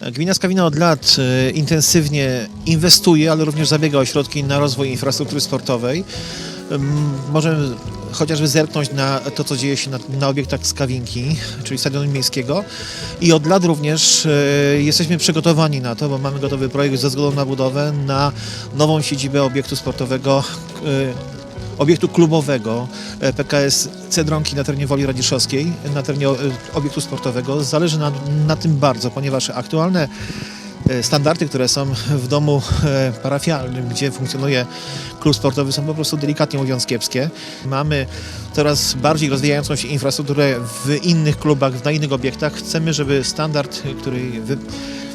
Gmina Skawina od lat e, intensywnie inwestuje, ale również zabiega o środki na rozwój infrastruktury sportowej. Możemy chociażby zerknąć na to, co dzieje się na, na obiektach Skawinki, czyli Stadionu Miejskiego. I od lat również e, jesteśmy przygotowani na to, bo mamy gotowy projekt ze zgodą na budowę na nową siedzibę obiektu sportowego e, obiektu klubowego e, PKS Cedronki na terenie Woli Radziszowskiej, na terenie e, obiektu sportowego. Zależy nam na tym bardzo, ponieważ aktualne e, standardy, które są w domu parafialnym, gdzie funkcjonuje klub sportowy, są po prostu delikatnie mówiąc kiepskie. Mamy coraz bardziej rozwijającą się infrastrukturę w innych klubach, na innych obiektach. Chcemy, żeby standard, który wy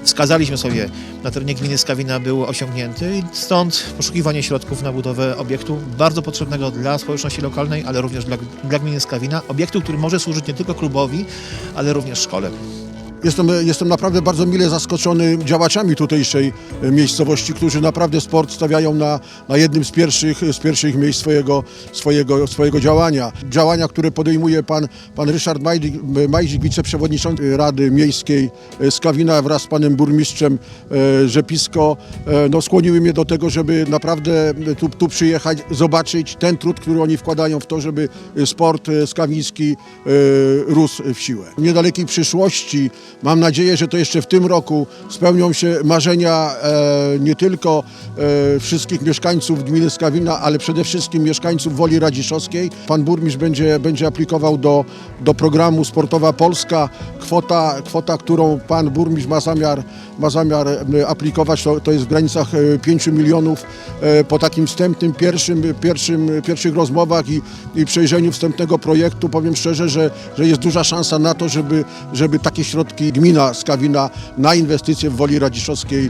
wskazaliśmy sobie na terenie gminy Skawina był osiągnięty i stąd poszukiwanie środków na budowę obiektu bardzo potrzebnego dla społeczności lokalnej, ale również dla, dla gminy Skawina. Obiektu, który może służyć nie tylko klubowi, ale również szkole. Jestem, jestem naprawdę bardzo mile zaskoczony działaczami tutejszej e, miejscowości, którzy naprawdę sport stawiają na, na jednym z pierwszych, z pierwszych miejsc swojego, swojego, swojego działania. Działania, które podejmuje pan, pan Ryszard Majdik, Majzik, wiceprzewodniczący Rady Miejskiej e, Skawina wraz z panem burmistrzem e, Rzepisko, e, no, skłoniły mnie do tego, żeby naprawdę tu, tu przyjechać, zobaczyć ten trud, który oni wkładają w to, żeby sport e, skawiński e, rósł w siłę. W niedalekiej przyszłości mam nadzieję, że to jeszcze w tym roku spełnią się marzenia e, nie tylko e, wszystkich mieszkańców gminy Skawina, ale przede wszystkim mieszkańców Woli Radziszowskiej. Pan burmistrz będzie, będzie aplikował do, do programu Sportowa Polska. Kwota, kwota, którą pan burmistrz ma zamiar, ma zamiar e, aplikować, to, to jest w granicach e, 5 milionów. E, Po takim wstępnym, pierwszym, pierwszym, pierwszych rozmowach i, i przejrzeniu wstępnego projektu powiem szczerze, że, że jest duża szansa na to, żeby, żeby takie środki gmina Skawina na inwestycje w Woli Radziszowskiej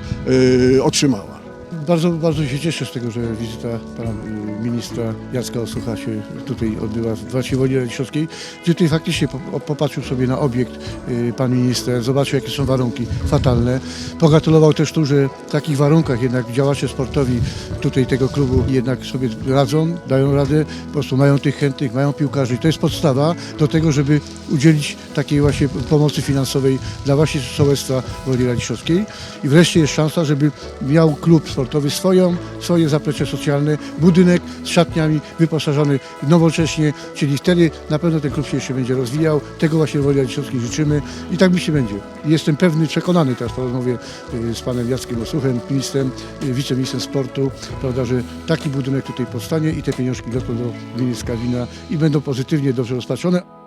e, otrzymała. Bardzo, bardzo się cieszę z tego, że wizyta pana y, ministra Jacka Osucha się tutaj odbyła w Wacie Woli Radziszowskiej, gdzie tutaj faktycznie po- popatrzył sobie na obiekt y, pan minister, zobaczył jakie są warunki fatalne. Pogratulował też tu, że w takich warunkach jednak działacze sportowi tutaj tego klubu jednak sobie radzą, dają radę, po prostu mają tych chętnych, mają piłkarzy i to jest podstawa do tego, żeby udzielić takiej właśnie pomocy finansowej dla właśnie sołectwa Woli Radziszowskiej. I wreszcie jest szansa, żeby miał klub sportowy swoją, swoje zaplecze socjalne, budynek z szatniami wyposażony nowocześnie, czyli wtedy na pewno ten klub się jeszcze będzie rozwijał. Tego właśnie Woli Radziszowskiej życzymy i tak myślę będzie. I Jestem pewny, przekonany teraz po rozmowie y, z panem Jackiem Osuchem, ministrem, y, wiceministrem sportu, prawda, że taki budynek tutaj powstanie i te pieniążki dotrą do gminy Skawina i będą pozytywnie, dobrze rozpatrzone.